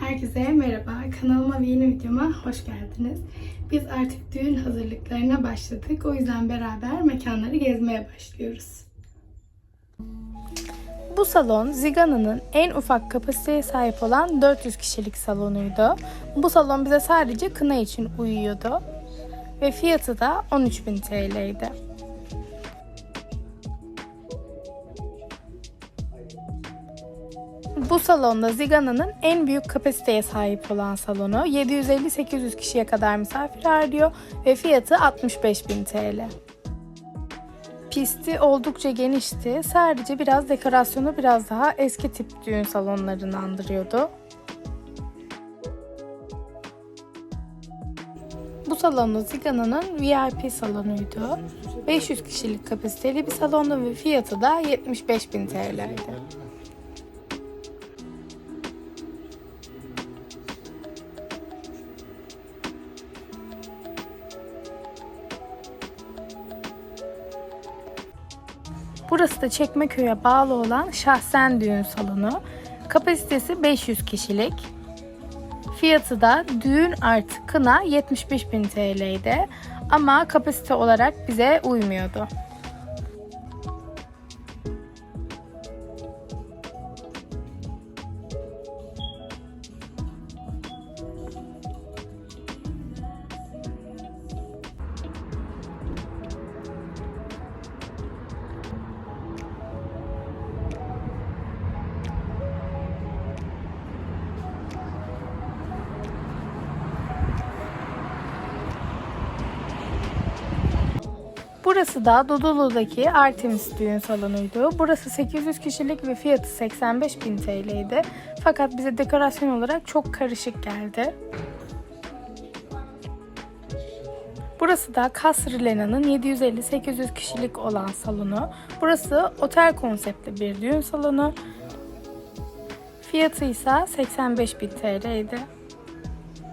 Herkese merhaba. Kanalıma ve yeni videoma hoş geldiniz. Biz artık düğün hazırlıklarına başladık. O yüzden beraber mekanları gezmeye başlıyoruz. Bu salon Zigana'nın en ufak kapasiteye sahip olan 400 kişilik salonuydu. Bu salon bize sadece kına için uyuyordu. Ve fiyatı da 13.000 TL'ydi. Bu salonda Zigana'nın en büyük kapasiteye sahip olan salonu 750-800 kişiye kadar misafir ağırlıyor ve fiyatı 65.000 TL. Pisti oldukça genişti. Sadece biraz dekorasyonu biraz daha eski tip düğün salonlarını andırıyordu. Bu salonu Zigana'nın VIP salonuydu. 500 kişilik kapasiteli bir salondu ve fiyatı da 75.000 TL'ydi. Burası da Çekmeköy'e bağlı olan Şahsen Düğün Salonu. Kapasitesi 500 kişilik. Fiyatı da düğün artı kına 75.000 TL'ydi. Ama kapasite olarak bize uymuyordu. Burası da Dudullu'daki Artemis düğün salonuydu. Burası 800 kişilik ve fiyatı 85.000 TL'ydi. Fakat bize dekorasyon olarak çok karışık geldi. Burası da Kasr Lena'nın 750-800 kişilik olan salonu. Burası otel konseptli bir düğün salonu. Fiyatı ise 85.000 TL'ydi.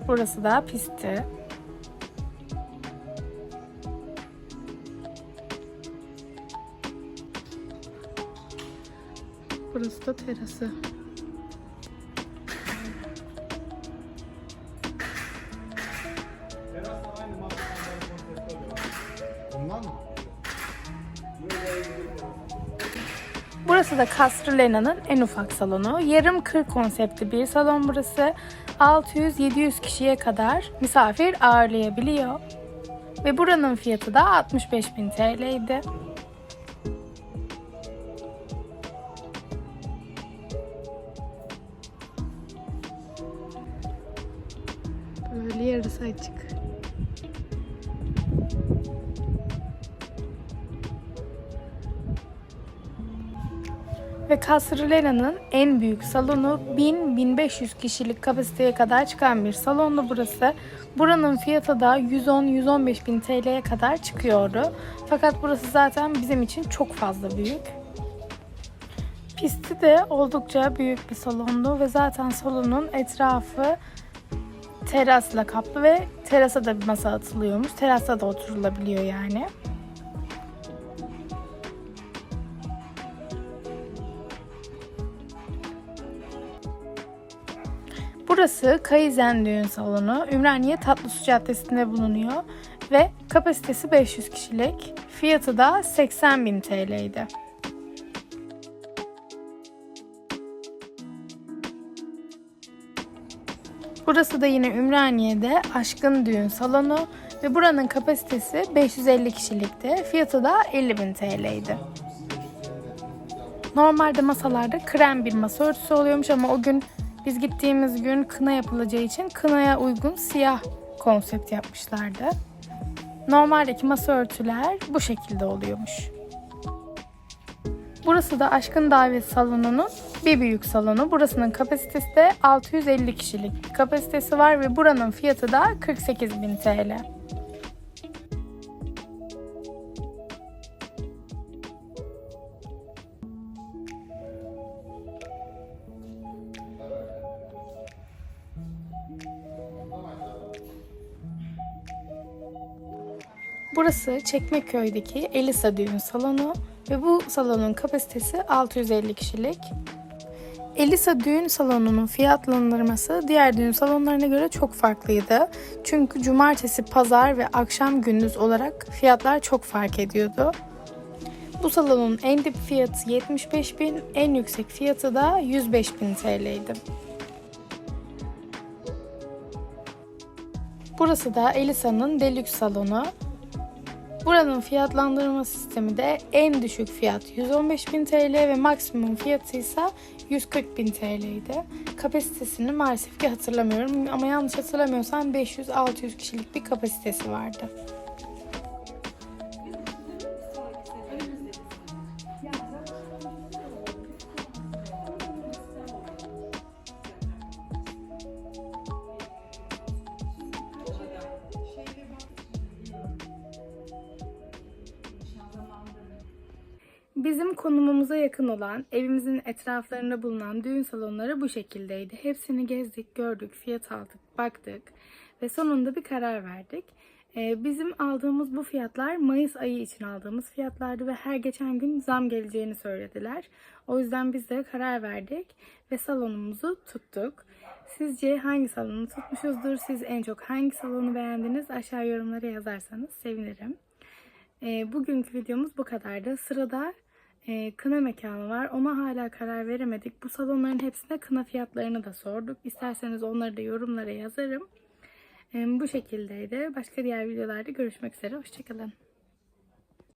Burası da pisti. Burası da terası. Burası da Kasr Lena'nın en ufak salonu. Yarım kır konseptli bir salon burası. 600-700 kişiye kadar misafir ağırlayabiliyor. Ve buranın fiyatı da 65.000 TL'ydi. Böyle açık. Ve Kasr Lena'nın en büyük salonu 1000-1500 kişilik kapasiteye kadar çıkan bir salondu burası. Buranın fiyatı da 110-115 bin TL'ye kadar çıkıyordu. Fakat burası zaten bizim için çok fazla büyük. Pisti de oldukça büyük bir salondu ve zaten salonun etrafı terasla kaplı ve terasa da bir masa atılıyormuş. Terasta da oturulabiliyor yani. Burası Kaizen Düğün Salonu. Ümraniye Tatlısu Caddesi'nde bulunuyor ve kapasitesi 500 kişilik. Fiyatı da 80.000 TL'ydi. Burası da yine Ümraniye'de Aşkın Düğün Salonu ve buranın kapasitesi 550 kişilikti. Fiyatı da 50.000 TL'ydi. Normalde masalarda krem bir masa örtüsü oluyormuş ama o gün biz gittiğimiz gün kına yapılacağı için kınaya uygun siyah konsept yapmışlardı. Normaldeki masa örtüler bu şekilde oluyormuş. Burası da Aşkın Davet Salonu'nun bir büyük salonu. Burasının kapasitesi de 650 kişilik kapasitesi var ve buranın fiyatı da 48.000 TL. Burası Çekmeköy'deki Elisa Düğün Salonu ve bu salonun kapasitesi 650 kişilik. Elisa düğün salonunun fiyatlandırması diğer düğün salonlarına göre çok farklıydı. Çünkü cumartesi, pazar ve akşam gündüz olarak fiyatlar çok fark ediyordu. Bu salonun en dip fiyatı 75 bin, en yüksek fiyatı da 105 bin TL'ydi. Burası da Elisa'nın Deluxe salonu. Buranın fiyatlandırma sistemi de en düşük fiyat 115.000 TL ve maksimum fiyatı ise 140.000 TL'ydi. Kapasitesini maalesef ki hatırlamıyorum ama yanlış hatırlamıyorsam 500-600 kişilik bir kapasitesi vardı. Bizim konumumuza yakın olan, evimizin etraflarında bulunan düğün salonları bu şekildeydi. Hepsini gezdik, gördük, fiyat aldık, baktık ve sonunda bir karar verdik. Ee, bizim aldığımız bu fiyatlar Mayıs ayı için aldığımız fiyatlardı ve her geçen gün zam geleceğini söylediler. O yüzden biz de karar verdik ve salonumuzu tuttuk. Sizce hangi salonu tutmuşuzdur? Siz en çok hangi salonu beğendiniz? Aşağı yorumlara yazarsanız sevinirim. E, bugünkü videomuz bu kadardı. Sırada e, kına mekanı var. Ona hala karar veremedik. Bu salonların hepsine kına fiyatlarını da sorduk. İsterseniz onları da yorumlara yazarım. E, bu şekildeydi. Başka diğer videolarda görüşmek üzere. Hoşçakalın.